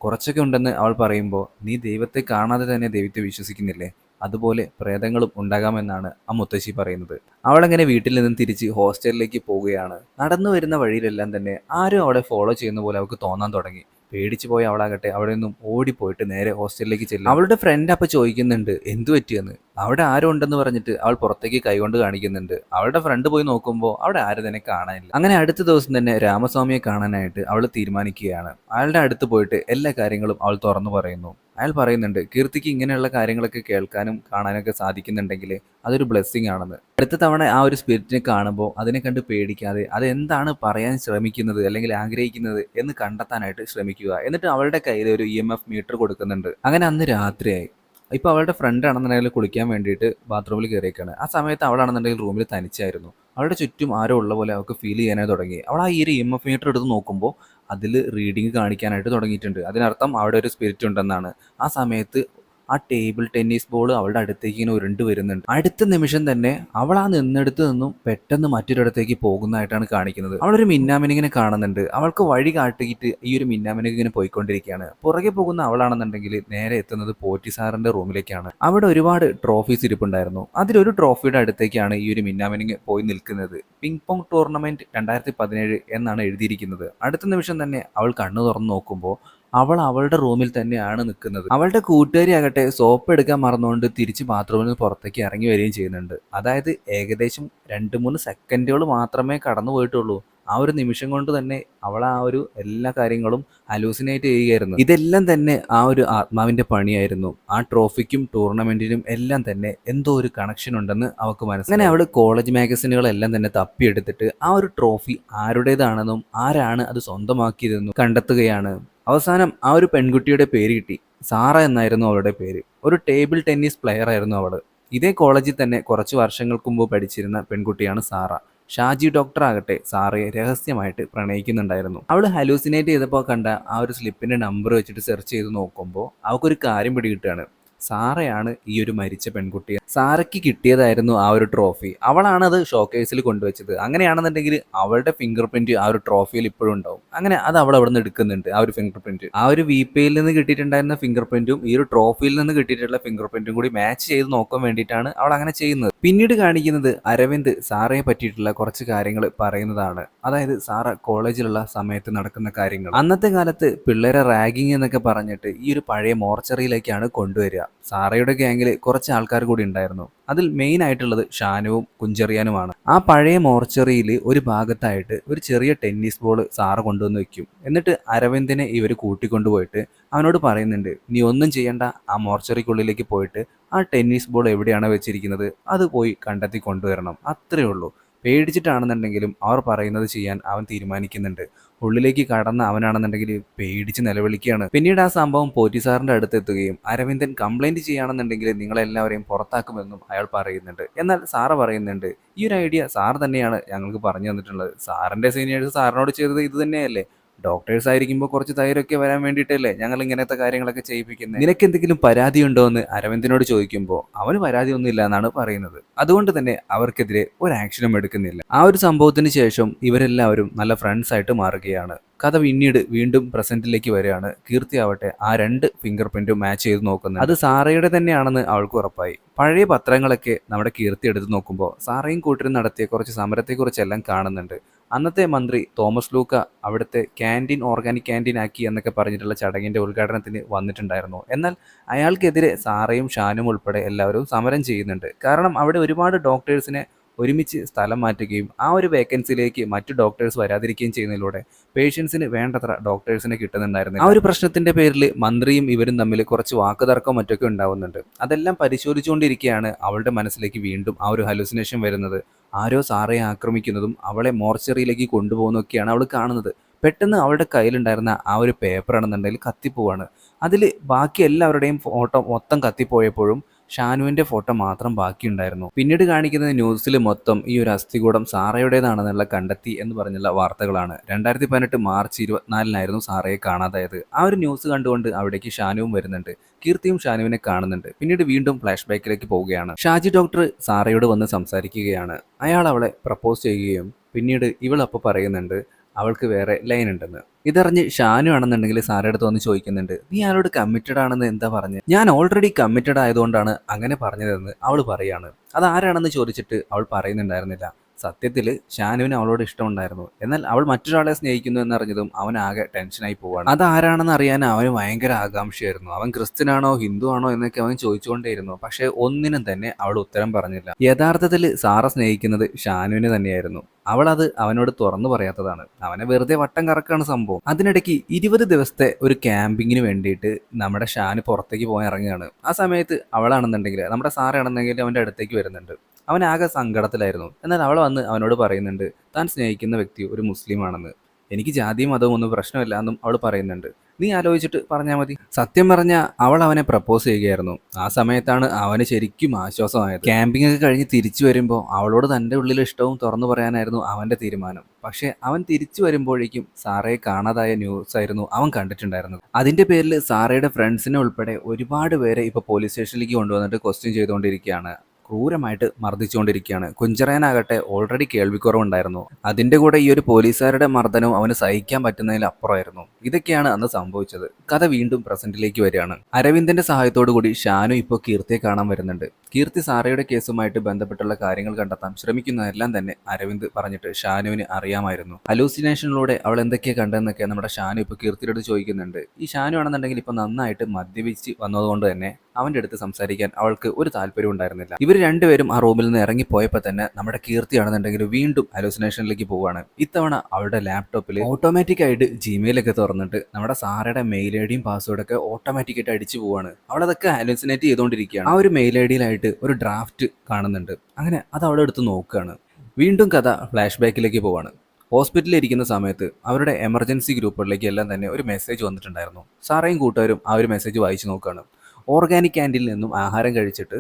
കുറച്ചൊക്കെ ഉണ്ടെന്ന് അവൾ പറയുമ്പോൾ നീ ദൈവത്തെ കാണാതെ തന്നെ ദൈവത്തെ വിശ്വസിക്കുന്നില്ലേ? അതുപോലെ പ്രേതങ്ങളും ഉണ്ടാകാമെന്നാണ് ആ മുത്തശ്ശി പറയുന്നത്. അവളങ്ങനെ വീട്ടിൽ നിന്നും തിരിച്ച് ഹോസ്റ്റലിലേക്ക് പോവുകയാണ്. നടന്നു വരുന്ന വഴിയിലെല്ലാം തന്നെ ആരും അവളെ ഫോളോ ചെയ്യുന്ന പോലെ അവൾക്ക് തോന്നാൻ തുടങ്ങി. പേടിച്ചു പോയി അവളാകട്ടെ. അവിടെ നിന്നും ഓടിപ്പോയിട്ട് നേരെ ഹോസ്റ്റലിലേക്ക് ചെല്ലും അവളുടെ ഫ്രണ്ട് അപ്പൊ ചോദിക്കുന്നുണ്ട് എന്തു പറ്റിയെന്ന്? അവിടെ ആരും ഉണ്ടെന്ന് പറഞ്ഞിട്ട് അവൾ പുറത്തേക്ക് കൈകൊണ്ട് കാണിക്കുന്നുണ്ട്. അവളുടെ ഫ്രണ്ട് പോയി നോക്കുമ്പോൾ അവിടെ ആരും തന്നെ കാണാനില്ല. അങ്ങനെ അടുത്ത ദിവസം തന്നെ രാമസ്വാമിയെ കാണാനായിട്ട് അവൾ തീരുമാനിക്കുകയാണ്. അയാളുടെ അടുത്ത് പോയിട്ട് എല്ലാ കാര്യങ്ങളും അവൾ തുറന്നു പറയുന്നു. അയാൾ പറയുന്നുണ്ട് കീർത്തിക്ക് ഇങ്ങനെയുള്ള കാര്യങ്ങളൊക്കെ കേൾക്കാനും കാണാനൊക്കെ സാധിക്കുന്നുണ്ടെങ്കിൽ അതൊരു ബ്ലെസ്സിങ് ആണെന്ന്. അടുത്ത തവണ ആ ഒരു സ്പിരിറ്റിനെ കാണുമ്പോൾ അതിനെ കണ്ട് പേടിക്കാതെ അതെന്താണ് പറയാൻ ശ്രമിക്കുന്നത് അല്ലെങ്കിൽ ആഗ്രഹിക്കുന്നത് എന്ന് കണ്ടെത്താനായിട്ട് ശ്രമിക്കുക. എന്നിട്ട് അവളുടെ കയ്യിൽ ഒരു ഇ എഫ് മീറ്റർ കൊടുക്കുന്നുണ്ട്. അങ്ങനെ അന്ന് രാത്രിയായി. ഇപ്പോൾ അവളുടെ ഫ്രണ്ട് ആണെന്നുണ്ടെങ്കിൽ കുളിക്കാൻ വേണ്ടിയിട്ട് ബാത്റൂമിൽ കയറിയേക്കാണ്. ആ സമയത്ത് അവളാണെന്നുണ്ടെങ്കിൽ റൂമിൽ തനിച്ചായിരുന്നു. അവളുടെ ചുറ്റും ആരോ ഉള്ള പോലെ അവൾക്ക് ഫീൽ ചെയ്യാനായി തുടങ്ങി. അവൾ ആ ഈ ഒരു ഇ എം എഫ് മീറ്റർ എടുത്ത് നോക്കുമ്പോൾ അതിൽ റീഡിങ് കാണിക്കാനായിട്ട് തുടങ്ങിയിട്ടുണ്ട്. അതിനർത്ഥം അവിടെ ഒരു സ്പിരിറ്റ് ഉണ്ടെന്നാണ്. ആ സമയത്ത് ആ ടേബിൾ ടെന്നീസ് ബോൾ അവളുടെ അടുത്തേക്ക് ഇങ്ങനെ ഉരുണ്ട് വരുന്നുണ്ട്. അടുത്ത നിമിഷം തന്നെ അവൾ ആ നിന്നെടുത്ത് നിന്നും പെട്ടെന്ന് മറ്റൊരിടത്തേക്ക് പോകുന്നതായിട്ടാണ് കാണിക്കുന്നത്. അവളൊരു മിന്നാമിനിങ്ങനെ കാണുന്നുണ്ട്. അവൾക്ക് വഴി കാട്ടിയിട്ട് ഈ ഒരു മിന്നാമിനെ ഇങ്ങനെ പോയിക്കൊണ്ടിരിക്കുകയാണ്. പുറകെ പോകുന്ന അവളാണെന്നുണ്ടെങ്കിൽ നേരെ എത്തുന്നത് പോറ്റി സാറിന്റെ റൂമിലേക്കാണ്. അവിടെ ഒരുപാട് ട്രോഫീസ് ഇരിപ്പുണ്ടായിരുന്നു. അതിലൊരു ട്രോഫിയുടെ അടുത്തേക്കാണ് ഈ ഒരു മിന്നാമിനിങ് പോയി നിൽക്കുന്നത്. പിങ് പോങ് ടൂർണമെന്റ് രണ്ടായിരത്തി പതിനേഴ് എന്നാണ് എഴുതിയിരിക്കുന്നത്. അടുത്ത നിമിഷം തന്നെ അവൾ കണ്ണു തുറന്നു നോക്കുമ്പോൾ അവൾ അവളുടെ റൂമിൽ തന്നെയാണ് നിൽക്കുന്നത്. അവളുടെ കൂട്ടുകാരി ആകട്ടെ സോപ്പ് എടുക്കാൻ മറന്നുകൊണ്ട് തിരിച്ച് ബാത്റൂമിൽ നിന്ന് പുറത്തേക്ക് ഇറങ്ങി വരികയും ചെയ്യുന്നുണ്ട്. അതായത് ഏകദേശം രണ്ട് മൂന്ന് സെക്കൻഡുകൾ മാത്രമേ കടന്നു പോയിട്ടുള്ളൂ. ആ ഒരു നിമിഷം കൊണ്ട് തന്നെ അവൾ ആ ഒരു എല്ലാ കാര്യങ്ങളും അലൂസിനേറ്റ് ചെയ്യുകയായിരുന്നു. ഇതെല്ലാം തന്നെ ആ ഒരു ആത്മാവിന്റെ പണിയായിരുന്നു. ആ ട്രോഫിക്കും ടൂർണമെന്റിനും എല്ലാം തന്നെ എന്തോ ഒരു കണക്ഷൻ ഉണ്ടെന്ന് അവൾക്ക് മനസ്സിലായി. അങ്ങനെ അവൾ കോളേജ് മാഗസിനുകളെല്ലാം തന്നെ തപ്പിയെടുത്തിട്ട് ആ ഒരു ട്രോഫി ആരുടേതാണെന്നും ആരാണ് അത് സ്വന്തമാക്കിയതെന്നും കണ്ടെത്തുകയാണ്. അവസാനം ആ ഒരു പെൺകുട്ടിയുടെ പേര് കിട്ടി. സാറ എന്നായിരുന്നു അവളുടെ പേര്. ഒരു ടേബിൾ ടെന്നീസ് പ്ലെയർ ആയിരുന്നു അവൾ. ഇതേ കോളേജിൽ തന്നെ കുറച്ച് വർഷങ്ങൾക്ക് മുമ്പ് പഠിച്ചിരുന്ന പെൺകുട്ടിയാണ് സാറ. ഷാജി ഡോക്ടർ ആകട്ടെ സാറയെ രഹസ്യമായിട്ട് പ്രണയിക്കുന്നുണ്ടായിരുന്നു. അവൾ ഹലൂസിനേറ്റ് ചെയ്തപ്പോൾ കണ്ട ആ ഒരു സ്ലിപ്പിന്റെ നമ്പർ വെച്ചിട്ട് സെർച്ച് ചെയ്ത് നോക്കുമ്പോൾ അവൾക്കൊരു കാര്യം പിടികിട്ടുകയാണ്. സാറയാണ് ഈ ഒരു മരിച്ച പെൺകുട്ടി. സാറയ്ക്ക് കിട്ടിയതായിരുന്നു ആ ഒരു ട്രോഫി. അവളാണ് അത് ഷോക്കേസിൽ കൊണ്ടുവച്ചത്. അങ്ങനെയാണെന്നുണ്ടെങ്കിൽ അവളുടെ ഫിംഗർ പ്രിന്റ് ആ ഒരു ട്രോഫിയിൽ ഇപ്പോഴും ഉണ്ടാവും. അങ്ങനെ അത് അവൾ അവിടെ നിന്ന് എടുക്കുന്നുണ്ട് ആ ഒരു ഫിംഗർ പ്രിന്റ് ആ ഒരു വി പിയിൽ നിന്ന് കിട്ടിയിട്ടുണ്ടായിരുന്ന ഫിംഗർ പ്രിന്റും ഈ ഒരു ട്രോഫിയിൽ നിന്ന് കിട്ടിയിട്ടുള്ള ഫിംഗർ പ്രിന്റും കൂടി മാച്ച് ചെയ്ത് നോക്കാൻ വേണ്ടിയിട്ടാണ് അവൾ അങ്ങനെ ചെയ്യുന്നത്. പിന്നീട് കാണിക്കുന്നത് അരവിന്ദ് സാറയെ പറ്റിയിട്ടുള്ള കുറച്ച് കാര്യങ്ങൾ പറയുന്നതാണ്. അതായത് സാറ കോളേജിലുള്ള സമയത്ത് നടക്കുന്ന കാര്യങ്ങൾ. അന്നത്തെ കാലത്ത് പിള്ളേരെ റാഗിങ് എന്നൊക്കെ പറഞ്ഞിട്ട് ഈ ഒരു പഴയ മോർച്ചറിയിലേക്കാണ് കൊണ്ടുവരിക. സാറയുടെ ഗ്യാങ്ങിൽ കുറച്ച് ആൾക്കാർ കൂടി ഉണ്ടായിരുന്നു. അതിൽ മെയിൻ ആയിട്ടുള്ളത് ഷാനുവും കുഞ്ചെറിയാനുമാണ്. ആ പഴയ മോർച്ചറിയിൽ ഒരു ഭാഗത്തായിട്ട് ഒരു ചെറിയ ടെന്നീസ് ബോൾ സാറ് കൊണ്ടുവന്ന് വെക്കും. എന്നിട്ട് അരവിന്ദിനെ ഇവർ കൂട്ടിക്കൊണ്ടുപോയിട്ട് അവനോട് പറയുന്നുണ്ട് നീ ഒന്നും ചെയ്യണ്ട. ആ മോർച്ചറിക്കുള്ളിലേക്ക് പോയിട്ട് ആ ടെന്നീസ് ബോൾ എവിടെയാണ് വെച്ചിരിക്കുന്നത് അത് പോയി കണ്ടെത്തി കൊണ്ടുവരണം. അത്രയേ ഉള്ളൂ. പേടിച്ചിട്ടാണെന്നുണ്ടെങ്കിലും അവർ പറയുന്നത് ചെയ്യാൻ അവൻ തീരുമാനിക്കുന്നുണ്ട്. ഉള്ളിലേക്ക് കടന്ന് അവനാണെന്നുണ്ടെങ്കിൽ പേടിച്ച് നിലവിളിക്കുകയാണ്. പിന്നീട് ആ സംഭവം പോറ്റിസാറിന്റെ അടുത്തെത്തുകയും അരവിന്ദൻ കംപ്ലൈന്റ് ചെയ്യുകയാണെന്നുണ്ടെങ്കിൽ നിങ്ങളെല്ലാവരെയും പുറത്താക്കുമെന്നും അയാൾ പറയുന്നുണ്ട്. എന്നാൽ സാറ് പറയുന്നുണ്ട് ഈ ഒരു ഐഡിയ സാർ തന്നെയാണ് ഞങ്ങൾക്ക് പറഞ്ഞു തന്നിട്ടുള്ളത്. സാറിന്റെ സീനിയേഴ്സ് സാറിനോട് ചെയ്തത് ഇത് തന്നെയല്ലേ? ഡോക്ടേഴ്സ് ആയിരിക്കുമ്പോൾ കുറച്ച് ധൈര്യമൊക്കെ വരാൻ വേണ്ടിയിട്ടല്ലേ ഞങ്ങൾ ഇങ്ങനത്തെ കാര്യങ്ങളൊക്കെ ചെയ്യിപ്പിക്കുന്നത് നിനക്ക് എന്തെങ്കിലും പരാതി ഉണ്ടോ എന്ന് അരവിന്ദിനോട് ചോദിക്കുമ്പോൾ അവന് പരാതി ഒന്നുമില്ല എന്നാണ് പറയുന്നത്. അതുകൊണ്ട് തന്നെ അവർക്കെതിരെ ഒരു ആക്ഷനും എടുക്കുന്നില്ല. ആ ഒരു സംഭവത്തിന് ശേഷം ഇവരെല്ലാവരും നല്ല ഫ്രണ്ട്സ് ആയിട്ട് മാറുകയാണ്. കഥ പിന്നീട് വീണ്ടും പ്രസന്റിലേക്ക് വരികയാണ്. കീർത്തിയാവട്ടെ ആ രണ്ട് ഫിംഗർ പ്രിന്റും മാച്ച് ചെയ്ത് നോക്കുന്നത്. അത് സാറയുടെ തന്നെയാണെന്ന് അവൾക്ക് ഉറപ്പായി. പഴയ പത്രങ്ങളൊക്കെ നമ്മുടെ കീർത്തി എടുത്ത് നോക്കുമ്പോൾ സാറയും കൂട്ടരും നടത്തിയ കുറച്ച് സമരത്തെക്കുറിച്ചെല്ലാം കാണുന്നുണ്ട്. അന്നത്തെ മന്ത്രി തോമസ് ലൂക്ക അവിടുത്തെ ക്യാന്റീൻ ഓർഗാനിക് ക്യാന്റീൻ ആക്കി എന്നൊക്കെ പറഞ്ഞിട്ടുള്ള ചടങ്ങിന്റെ ഉദ്ഘാടനത്തിന് വന്നിട്ടുണ്ടായിരുന്നു. എന്നാൽ അയാൾക്കെതിരെ സാറയും ഷാനും ഉൾപ്പെടെ എല്ലാവരും സമരം ചെയ്യുന്നുണ്ട്. കാരണം അവിടെ ഒരുപാട് ഡോക്ടേഴ്സിനെ ഒരുമിച്ച് സ്ഥലം മാറ്റുകയും ആ ഒരു വേക്കൻസിയിലേക്ക് മറ്റു ഡോക്ടേഴ്സ് വരാതിരിക്കുകയും ചെയ്യുന്നതിലൂടെ പേഷ്യൻസിന് വേണ്ടത്ര ഡോക്ടേഴ്സിനെ കിട്ടുന്നുണ്ടായിരുന്നു ആ ഒരു പ്രശ്നത്തിന്റെ പേരിൽ മന്ത്രിയും ഇവരും തമ്മിൽ കുറച്ച് വാക്കുതർക്കം മറ്റൊക്കെ ഉണ്ടാവുന്നുണ്ട്. അതെല്ലാം പരിശോധിച്ചുകൊണ്ടിരിക്കുകയാണ് അവളുടെ മനസ്സിലേക്ക് വീണ്ടും ആ ഒരു ഹലുസിനേഷൻ വരുന്നത്. ആരോ സാറയെ ആക്രമിക്കുന്നതും അവളെ മോർച്ചറിയിലേക്ക് കൊണ്ടുപോകുന്നൊക്കെയാണ് അവൾ കാണുന്നത്. പെട്ടെന്ന് അവളുടെ കയ്യിലുണ്ടായിരുന്ന ആ ഒരു പേപ്പറാണെന്നുണ്ടെങ്കിൽ കത്തിപ്പോവാണ്. അതിൽ ബാക്കി എല്ലാവരുടെയും ഫോട്ടോ മൊത്തം കത്തിപ്പോയപ്പോഴും ഷാനുവിന്റെ ഫോട്ടോ മാത്രം ബാക്കിയുണ്ടായിരുന്നു. പിന്നീട് കാണിക്കുന്ന ന്യൂസിൽ മൊത്തം ഈ ഒരു അസ്ഥികൂടം സാറയുടേതാണെന്നുള്ള കണ്ടെത്തി എന്ന് പറഞ്ഞുള്ള വാർത്തകളാണ്. രണ്ടായിരത്തി പതിനെട്ട് മാർച്ച് ഇരുപത്തിനാലിനായിരുന്നു സാറയെ കാണാതായത്. ആ ഒരു ന്യൂസ് കണ്ടുകൊണ്ട് അവിടേക്ക് ഷാനുവും വരുന്നുണ്ട്. കീർത്തിയും ഷാനുവിനെ കാണുന്നുണ്ട്. പിന്നീട് വീണ്ടും ഫ്ലാഷ് ബാക്കിലേക്ക് പോവുകയാണ്. ഷാജി ഡോക്ടർ സാറയോട് വന്ന് സംസാരിക്കുകയാണ്. അയാൾ അവളെ പ്രപ്പോസ് ചെയ്യുകയും പിന്നീട് ഇവൾ അപ്പോൾ പറയുന്നുണ്ട് അവൾക്ക് വേറെ ലൈൻ ഉണ്ടെന്ന്. ഇതറിഞ്ഞ് ഷാനു ആണെന്നുണ്ടെങ്കിൽ സാറേ അടുത്ത് വന്ന് ചോദിക്കുന്നുണ്ട് നീ ആരോട് കമ്മിറ്റഡ് ആണെന്ന് എന്താ പറഞ്ഞത് ഞാൻ ഓൾറെഡി കമ്മിറ്റഡ് ആയതുകൊണ്ടാണ് അങ്ങനെ പറഞ്ഞതെന്ന് അവൾ പറയാണ്. അത് ആരാണെന്ന് ചോദിച്ചിട്ട് അവൾ പറയുന്നുണ്ടായിരുന്നില്ല. സത്യത്തിൽ ഷാനുവിന് അവളോട് ഇഷ്ടമുണ്ടായിരുന്നു. എന്നാൽ അവൾ മറ്റൊരാളെ സ്നേഹിക്കുന്നു എന്നറിഞ്ഞതും അവൻ ആകെ ടെൻഷനായി പോവാണ്. അത് ആരാണെന്ന് അറിയാൻ അവന് ഭയങ്കര ആകാംക്ഷയായിരുന്നു. അവൻ ക്രിസ്ത്യനാണോ ഹിന്ദു ആണോ എന്നൊക്കെ അവൻ ചോദിച്ചുകൊണ്ടേയിരുന്നു. പക്ഷേ ഒന്നിനും തന്നെ അവൾ ഉത്തരം പറഞ്ഞില്ല. യഥാർത്ഥത്തിൽ സാറ സ്നേഹിക്കുന്നത് ഷാനുവിനെ തന്നെയായിരുന്നു. അവൾ അത് അവനോട് തുറന്നു പറയാത്തതാണ്. അവനെ വെറുതെ വട്ടം കറക്കാണ് സംഭവം. അതിനിടയ്ക്ക് ഇരുപത് ദിവസത്തെ ഒരു ക്യാമ്പിങ്ങിന് വേണ്ടിയിട്ട് നമ്മുടെ ഷാന് പുറത്തേക്ക് പോകാൻ ഇറങ്ങുകയാണ്. ആ സമയത്ത് അവളാണെന്നുണ്ടെങ്കിൽ നമ്മുടെ സാറാണെന്നുണ്ടെങ്കിൽ അവന്റെ അടുത്തേക്ക് വരുന്നുണ്ട്. അവൻ ആകെ സങ്കടത്തിലായിരുന്നു. എന്നാൽ അവൾ വന്ന് അവനോട് പറയുന്നുണ്ട് താൻ സ്നേഹിക്കുന്ന വ്യക്തി ഒരു മുസ്ലിമാണെന്ന്. എനിക്ക് ജാതിയും മതവും ഒന്നും പ്രശ്നമില്ല എന്നും അവൾ പറയുന്നുണ്ട്. നീ ആലോചിച്ചിട്ട് പറഞ്ഞാൽ മതി. സത്യം പറഞ്ഞ അവൾ അവനെ പ്രപ്പോസ് ചെയ്യുകയായിരുന്നു. ആ സമയത്താണ് അവന് ശരിക്കും ആശ്വാസമായത്. ക്യാമ്പിംഗ് ഒക്കെ കഴിഞ്ഞ് തിരിച്ചു വരുമ്പോൾ അവളോട് തന്റെ ഉള്ളിൽ ഇഷ്ടവും തുറന്നു പറയാനായിരുന്നു അവന്റെ തീരുമാനം. പക്ഷേ അവൻ തിരിച്ചു വരുമ്പോഴേക്കും സാറയെ കാണാതായ ന്യൂസ് ആയിരുന്നു അവൻ കണ്ടിട്ടുണ്ടായിരുന്നത്. അതിന്റെ പേരിൽ സാറയുടെ ഫ്രണ്ട്സിനെ ഉൾപ്പെടെ ഒരുപാട് പേരെ ഇപ്പോൾ പോലീസ് സ്റ്റേഷനിലേക്ക് കൊണ്ടുവന്നിട്ട് ക്വസ്റ്റ്യൻ ചെയ്തുകൊണ്ടിരിക്കുകയാണ്. ക്രൂരമായിട്ട് മർദ്ദിച്ചുകൊണ്ടിരിക്കുകയാണ്. കുഞ്ചറയനാകട്ടെ ഓൾറെഡി കേൾവിക്കുറവുണ്ടായിരുന്നു. അതിന്റെ കൂടെ ഈ ഒരു പോലീസുകാരുടെ മർദ്ദനവും അവന് സഹിക്കാൻ പറ്റുന്നതിലപ്പുറമായിരുന്നു. ഇതൊക്കെയാണ് അന്ന് സംഭവിച്ചത്. കഥ വീണ്ടും പ്രസന്റിലേക്ക് വരികയാണ്. അരവിന്ദന്റെ സഹായത്തോടു കൂടി ഷാനു ഇപ്പോൾ കീർത്തിയെ കാണാൻ വരുന്നുണ്ട്. കീർത്തി സാറയുടെ കേസുമായിട്ട് ബന്ധപ്പെട്ടുള്ള കാര്യങ്ങൾ കണ്ടെത്താൻ ശ്രമിക്കുന്നതെല്ലാം തന്നെ അരവിന്ദ് പറഞ്ഞിട്ട് ഷാനുവിന് അറിയാമായിരുന്നു. ഹലൂസിനേഷനിലൂടെ അവൾ എന്തൊക്കെയാണ് കണ്ടെന്നൊക്കെ നമ്മുടെ ഷാനു ഇപ്പോൾ കീർത്തിയുടെ ചോദിക്കുന്നുണ്ട്. ഈ ഷാനു ആണെന്നുണ്ടെങ്കിൽ ഇപ്പോൾ നന്നായിട്ട് മദ്യപിച്ച് വന്നതുകൊണ്ട് തന്നെ അവന്റെ അടുത്ത് സംസാരിക്കാൻ അവൾക്ക് ഒരു താല്പര്യം ഉണ്ടായിരുന്നില്ല. ഇവർ രണ്ടുപേരും ആ റൂമിൽ നിന്ന് ഇറങ്ങിപ്പോയപ്പോൾ തന്നെ നമ്മുടെ കീർത്തിയാണെന്നുണ്ടെങ്കിൽ വീണ്ടും അലോസിനേഷനിലേക്ക് പോവുകയാണ്. ഇത്തവണ അവളുടെ ലാപ്ടോപ്പിൽ ഓട്ടോമാറ്റിക് ആയിട്ട് ജിമെയിലൊക്കെ തുറന്നിട്ട് നമ്മുടെ സാറയുടെ മെയിൽ ഐ ഡിയും പാസ്വേഡൊക്കെ ഓട്ടോമാറ്റിക് ആയിട്ട് അടിച്ചു പോവാണ് അവളതൊക്കെ അലോസിനേറ്റ് ചെയ്തുകൊണ്ടിരിക്കുകയാണ്. ആ ഒരു മെയിൽ ഐ ഡിയിലായിട്ട് ഒരു ഡ്രാഫ്റ്റ് കാണുന്നുണ്ട്. അങ്ങനെ അത് അവളെ എടുത്ത് നോക്കുകയാണ്. വീണ്ടും കഥ ഫ്ലാഷ് ബാക്കിലേക്ക് പോവാണ് ഹോസ്പിറ്റലിൽ ഇരിക്കുന്ന സമയത്ത് അവരുടെ എമർജൻസി ഗ്രൂപ്പുകളിലേക്ക് എല്ലാം തന്നെ ഒരു മെസ്സേജ് വന്നിട്ടുണ്ടായിരുന്നു. സാറേയും കൂട്ടുകാരും ആ ഒരു മെസ്സേജ് വായിച്ചു നോക്കുകയാണ്. ഓർഗാനിക് ക്യാന്റീനിൽ നിന്നും ആഹാരം കഴിച്ചിട്ട്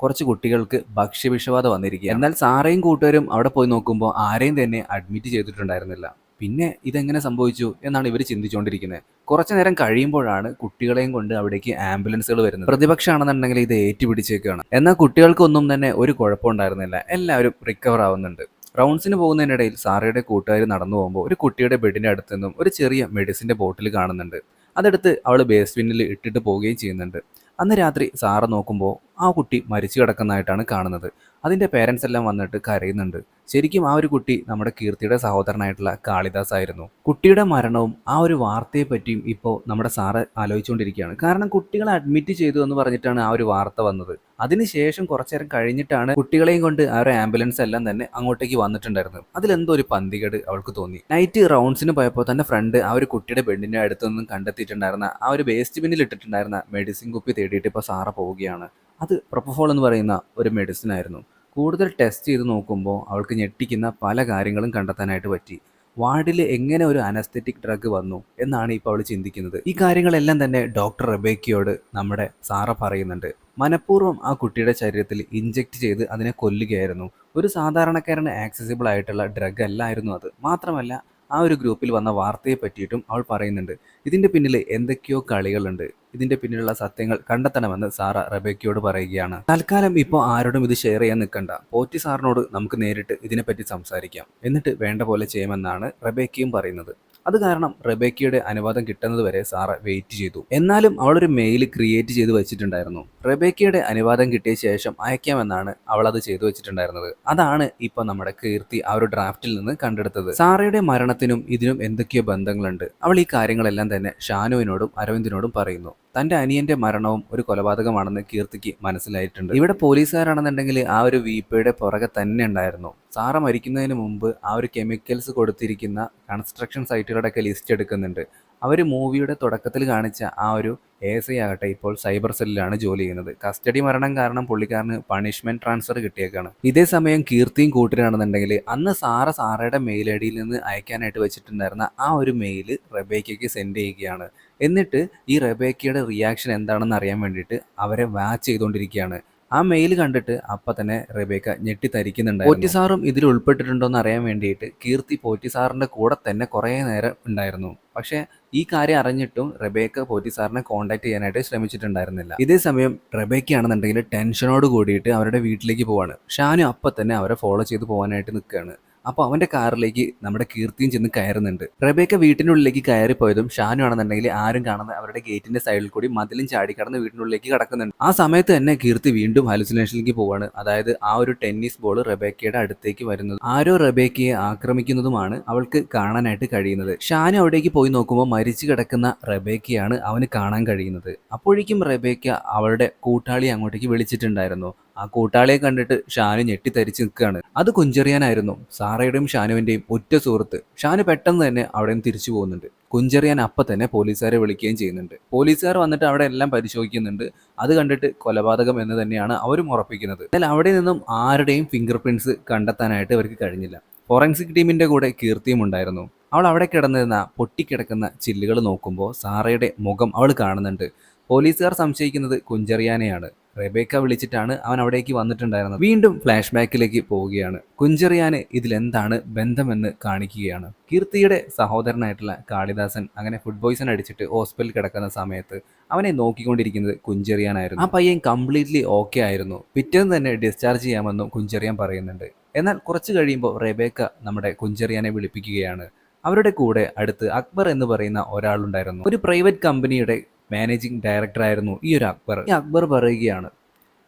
കുറച്ച് കുട്ടികൾക്ക് ഭക്ഷ്യവിഷബാധ വന്നിരിക്കുക എന്നാൽ സാറേയും കൂട്ടുകാരും അവിടെ പോയി നോക്കുമ്പോൾ ആരെയും തന്നെ അഡ്മിറ്റ് ചെയ്തിട്ടുണ്ടായിരുന്നില്ല. പിന്നെ ഇതെങ്ങനെ സംഭവിച്ചു എന്നാണ് ഇവർ ചിന്തിച്ചുകൊണ്ടിരിക്കുന്നത് കുറച്ചു നേരം കഴിയുമ്പോഴാണ് കുട്ടികളെയും കൊണ്ട് അവിടേക്ക് ആംബുലൻസുകൾ വരുന്നത്. പ്രതിപക്ഷമാണെന്നുണ്ടെങ്കിൽ ഇത് ഏറ്റുപിടിച്ചേക്കാണ്. എന്നാൽ കുട്ടികൾക്കൊന്നും തന്നെ ഒരു കുഴപ്പമുണ്ടായിരുന്നില്ല എല്ലാവരും റിക്കവർ ആവുന്നുണ്ട്. റൗണ്ട്സിന് പോകുന്നതിനിടയിൽ സാറയുടെ കൂട്ടുകാർ നടന്നു പോകുമ്പോൾ ഒരു കുട്ടിയുടെ ബെഡിന്റെ അടുത്ത് നിന്നും ഒരു ചെറിയ മെഡിസിന്റെ ബോട്ടിൽ കാണുന്നുണ്ട്. അതെടുത്ത് അവൾ ബേസ്മെന്റിൽ ഇട്ടിട്ട് പോവുകയും ചെയ്യുന്നുണ്ട്. അന്ന് രാത്രി സാറ് നോക്കുമ്പോൾ ആ കുട്ടി മരിച്ചു കിടക്കുന്നതായിട്ടാണ് കാണുന്നത്. അതിന്റെ പേരൻസ് എല്ലാം വന്നിട്ട് കരയുന്നുണ്ട്. ശരിക്കും ആ ഒരു കുട്ടി നമ്മുടെ കീർത്തിയുടെ സഹോദരനായിട്ടുള്ള കാളിദാസ് ആയിരുന്നു. കുട്ടിയുടെ മരണവും ആ ഒരു വാർത്തയെ പറ്റിയും ഇപ്പോൾ നമ്മുടെ സാറ് ആലോചിച്ചുകൊണ്ടിരിക്കുകയാണ്. കാരണം കുട്ടികളെ അഡ്മിറ്റ് ചെയ്തു എന്ന് പറഞ്ഞിട്ടാണ് ആ ഒരു വാർത്ത വന്നത്. അതിനുശേഷം കുറച്ചു നേരം കഴിഞ്ഞിട്ടാണ് കുട്ടികളെയും കൊണ്ട് ആ ഒരു ആംബുലൻസ് എല്ലാം തന്നെ അങ്ങോട്ടേക്ക് വന്നിട്ടുണ്ടായിരുന്നത്. അതിലെന്തോ ഒരു പന്തികേട് അവൾക്ക് തോന്നി. നൈറ്റ് റൗണ്ട്സിന് പോയപ്പോൾ തന്നെ ഫ്രണ്ട് ആ ഒരു കുട്ടിയുടെ ബെഡിന്റെ അടുത്തൊന്നും നിന്നും കണ്ടെത്തിയിട്ടുണ്ടായിരുന്ന ആ ഒരു വേസ്റ്റ് ബിന്നിൽ ഇട്ടിട്ടുണ്ടായിരുന്ന മെഡിസിൻ കുപ്പി തേടിയിട്ട് ഇപ്പോൾ സാറ പോവുകയാണ്. അത് പ്രൊപ്പഫോൾ എന്ന് പറയുന്ന ഒരു മെഡിസിൻ ആയിരുന്നു. കൂടുതൽ ടെസ്റ്റ് ചെയ്ത് നോക്കുമ്പോൾ അവൾക്ക് ഞെട്ടിക്കുന്ന പല കാര്യങ്ങളും കണ്ടെത്താനായിട്ട് പറ്റി. വാർഡിൽ എങ്ങനെ ഒരു അനസ്തെറ്റിക് ഡ്രഗ് വന്നു എന്നാണ് ഇപ്പോൾ അവൾ ചിന്തിക്കുന്നത്. ഈ കാര്യങ്ങളെല്ലാം തന്നെ ഡോക്ടർ റബേക്കിയോട് നമ്മുടെ സാറ പറയുന്നുണ്ട്. മനഃപൂർവം ആ കുട്ടിയുടെ ശരീരത്തിൽ ഇഞ്ചെക്ട് ചെയ്ത് അതിനെ കൊല്ലുകയായിരുന്നു. ഒരു സാധാരണക്കാരന് ആക്സസിബിൾ ആയിട്ടുള്ള ഡ്രഗ് അല്ലായിരുന്നു അത്. മാത്രമല്ല ആ ഒരു ഗ്രൂപ്പിൽ വന്ന വാർത്തയെ പറ്റിയിട്ടും അവൾ പറയുന്നുണ്ട്. ഇതിന്റെ പിന്നിൽ എന്തൊക്കെയോ കളികളുണ്ട്. ഇതിന്റെ പിന്നിലുള്ള സത്യങ്ങൾ കണ്ടെത്തണമെന്ന് സാറ റബേക്കയോട് പറയുകയാണ്. തൽക്കാലം ഇപ്പോൾ ആരോടും ഇത് ഷെയർ ചെയ്യാൻ നിൽക്കണ്ട. പോറ്റി സാറിനോട് നമുക്ക് നേരിട്ട് ഇതിനെപ്പറ്റി സംസാരിക്കാം. എന്നിട്ട് വേണ്ട പോലെ ചെയ്യുമെന്നാണ് റബേക്കയും പറയുന്നത്. അത് കാരണം റെബേക്കയുടെ അനുവാദം കിട്ടുന്നത് വരെ സാറ വെയിറ്റ് ചെയ്തു. എന്നാലും അവളൊരു മെയിൽ ക്രിയേറ്റ് ചെയ്തു വെച്ചിട്ടുണ്ടായിരുന്നു. റെബേക്കിയുടെ അനുവാദം കിട്ടിയ ശേഷം അയക്കാമെന്നാണ് അവൾ അത് ചെയ്തു വെച്ചിട്ടുണ്ടായിരുന്നത്. അതാണ് ഇപ്പൊ നമ്മുടെ കീർത്തി ആ ഒരു ഡ്രാഫ്റ്റിൽ നിന്ന് കണ്ടെടുത്തത്. സാറയുടെ മരണത്തിനും ഇതിനും എന്തൊക്കെയോ ബന്ധങ്ങളുണ്ട്. അവൾ ഈ കാര്യങ്ങളെല്ലാം തന്നെ ഷാനുവിനോടും അരവിന്ദിനോടും പറയുന്നു. തന്റെ അനിയന്റെ മരണവും ഒരു കൊലപാതകമാണെന്ന് കീർത്തിക്ക് മനസ്സിലായിട്ടുണ്ട്. ഇവിടെ പോലീസുകാരാണെന്നുണ്ടെങ്കിൽ ആ ഒരു വീപ്പയുടെ പുറകെ തന്നെ ഉണ്ടായിരുന്നു. സാറ മരിക്കുന്നതിന് മുമ്പ് ആ ഒരു കെമിക്കൽസ് കൊടുത്തിരിക്കുന്ന കൺസ്ട്രക്ഷൻ സൈറ്റുകളുടെയൊക്കെ ലിസ്റ്റ് എടുക്കുന്നുണ്ട്. അവർ മൂവിയുടെ തുടക്കത്തിൽ കാണിച്ച ആ ഒരു എ എസ് ഐ ആകട്ടെ ഇപ്പോൾ സൈബർ സെല്ലിലാണ് ജോലി ചെയ്യുന്നത്. കസ്റ്റഡി മരണം കാരണം പുള്ളിക്കാരന് പണിഷ്മെന്റ് ട്രാൻസ്ഫർ കിട്ടിയേക്കാണ്. ഇതേ സമയം കീർത്തിയും കൂട്ടരാണെന്നുണ്ടെങ്കിൽ അന്ന് സാറ സാറയുടെ മെയിൽ ഐ ഡിയിൽ നിന്ന് അയക്കാനായിട്ട് വെച്ചിട്ടുണ്ടായിരുന്ന ആ ഒരു മെയിൽ റബേക്കയ്ക്ക് സെൻഡ് ചെയ്യുകയാണ്. എന്നിട്ട് ഈ റബേക്കയുടെ റിയാക്ഷൻ എന്താണെന്ന് അറിയാൻ വേണ്ടിയിട്ട് അവരെ വാച്ച് ചെയ്തുകൊണ്ടിരിക്കുകയാണ്. ആ മെയിൽ കണ്ടിട്ട് അപ്പൊ തന്നെ റബേക്ക ഞെട്ടിത്തരിക്കുന്നുണ്ട് പോറ്റിസാറും ഇതിൽ ഉൾപ്പെട്ടിട്ടുണ്ടോ എന്ന് അറിയാൻ വേണ്ടിയിട്ട് കീർത്തി പോറ്റിസാറിന്റെ കൂടെ തന്നെ കുറേ നേരം ഉണ്ടായിരുന്നു. പക്ഷേ ഈ കാര്യം അറിഞ്ഞിട്ടും റബേക്ക പോറ്റിസാറിനെ കോൺടാക്ട് ചെയ്യാനായിട്ട് ശ്രമിച്ചിട്ടുണ്ടായിരുന്നില്ല. ഇതേ സമയം റബേക്കയാണെന്നുണ്ടെങ്കിൽ ടെൻഷനോട് കൂടിയിട്ട് അവരുടെ വീട്ടിലേക്ക് പോവാണ്. ഷാനു അപ്പം തന്നെ അവരെ ഫോളോ ചെയ്ത് പോകാനായിട്ട് നിൽക്കുകയാണ് അപ്പോൾ അവന്റെ കാറിലേക്ക് നമ്മുടെ കീർത്തിയും ചെന്ന് കയറുന്നുണ്ട്. റബേക്ക വീട്ടിനുള്ളിലേക്ക് കയറിപ്പോയതും ഷാനു ആണെന്നുണ്ടെങ്കിൽ ആരും കാണുന്ന അവരുടെ ഗേറ്റിന്റെ സൈഡിൽ കൂടി മതിലും ചാടി കടന്ന് വീട്ടിനുള്ളിലേക്ക് കടക്കുന്നുണ്ട്. ആ സമയത്ത് തന്നെ കീർത്തി വീണ്ടും ഹലുസിനേഷനിലേക്ക് പോവാണ്. അതായത് ആ ഒരു ടെന്നീസ് ബോൾ റബേക്കയുടെ അടുത്തേക്ക് വരുന്നത്. ആരോ റബേക്കയെ ആക്രമിക്കുന്നതുമാണ് അവൾക്ക് കാണാനായിട്ട് കഴിയുന്നത്. ഷാനു അവിടേക്ക് പോയി നോക്കുമ്പോൾ മരിച്ചു കിടക്കുന്ന റബേക്കയാണ് അവന് കാണാൻ കഴിയുന്നത്. അപ്പോഴേക്കും റബേക്ക അവളുടെ കൂട്ടാളി അങ്ങോട്ടേക്ക് വിളിച്ചിട്ടുണ്ടായിരുന്നു. ആ കൂട്ടാളിയെ കണ്ടിട്ട് ഷാനു ഞെട്ടിത്തരിച്ച് നിൽക്കുകയാണ്. അത് കുഞ്ചെറിയാനായിരുന്നു. സാറയുടെയും ഷാനുവിന്റെയും ഒറ്റ സുഹൃത്ത്. ഷാനു പെട്ടെന്ന് തന്നെ അവിടെ നിന്ന് തിരിച്ചു പോകുന്നുണ്ട്. കുഞ്ചെറിയാൻ അപ്പം തന്നെ പോലീസുകാരെ വിളിക്കുകയും ചെയ്യുന്നുണ്ട്. പോലീസുകാർ വന്നിട്ട് അവിടെ എല്ലാം പരിശോധിക്കുന്നുണ്ട്. അത് കണ്ടിട്ട് കൊലപാതകം എന്ന് തന്നെയാണ് അവരും ഉറപ്പിക്കുന്നത്. എന്നാൽ അവിടെ നിന്നും ആരുടെയും ഫിംഗർ പ്രിന്റ്സ് കണ്ടെത്താനായിട്ട് അവർക്ക് കഴിഞ്ഞില്ല. ഫോറൻസിക് ടീമിന്റെ കൂടെ കീർത്തിയും ഉണ്ടായിരുന്നു. അവൾ അവിടെ കിടന്നിരുന്ന പൊട്ടിക്കിടക്കുന്ന ചില്ലുകൾ നോക്കുമ്പോൾ സാറയുടെ മുഖം അവൾ കാണുന്നുണ്ട്. പോലീസുകാർ സംശയിക്കുന്നത് കുഞ്ചെറിയാനെയാണ്. റെബേക്ക വിളിച്ചിട്ടാണ് അവൻ അവിടേക്ക് വന്നിട്ടുണ്ടായിരുന്നത്. വീണ്ടും ഫ്ലാഷ് ബാക്കിലേക്ക് പോവുകയാണ്. കുഞ്ചെറിയാന് ഇതിലെന്താണ് ബന്ധമെന്ന് കാണിക്കുകയാണ്. കീർത്തിയുടെ സഹോദരനായിട്ടുള്ള കാളിദാസൻ അങ്ങനെ ഫുഡ് അടിച്ചിട്ട് ഹോസ്പിറ്റലിൽ കിടക്കുന്ന സമയത്ത് അവനെ നോക്കിക്കൊണ്ടിരിക്കുന്നത് കുഞ്ചെറിയാനായിരുന്നു. ആ പയ്യൻ കംപ്ലീറ്റ്ലി ഓക്കെ ആയിരുന്നു. പിറ്റേന്ന് തന്നെ ഡിസ്ചാർജ് ചെയ്യാമെന്നും കുഞ്ചെറിയാൻ പറയുന്നുണ്ട്. എന്നാൽ കുറച്ച് കഴിയുമ്പോൾ റെബേക്ക നമ്മുടെ കുഞ്ചെറിയാനെ വിളിപ്പിക്കുകയാണ്. അവരുടെ കൂടെ അടുത്ത് അക്ബർ എന്ന് പറയുന്ന ഒരാളുണ്ടായിരുന്നു. ഒരു പ്രൈവറ്റ് കമ്പനിയുടെ മാനേജിംഗ് ഡയറക്ടറായിരുന്നു ഈ ഒരു അക്ബർ. ഈ അക്ബർ പറയുകയാണ്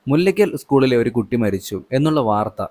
മുല്ലയ്ക്കൽ സ്കൂളിലെ ഒരു കുട്ടി മരിച്ചു എന്നുള്ള വാർത്ത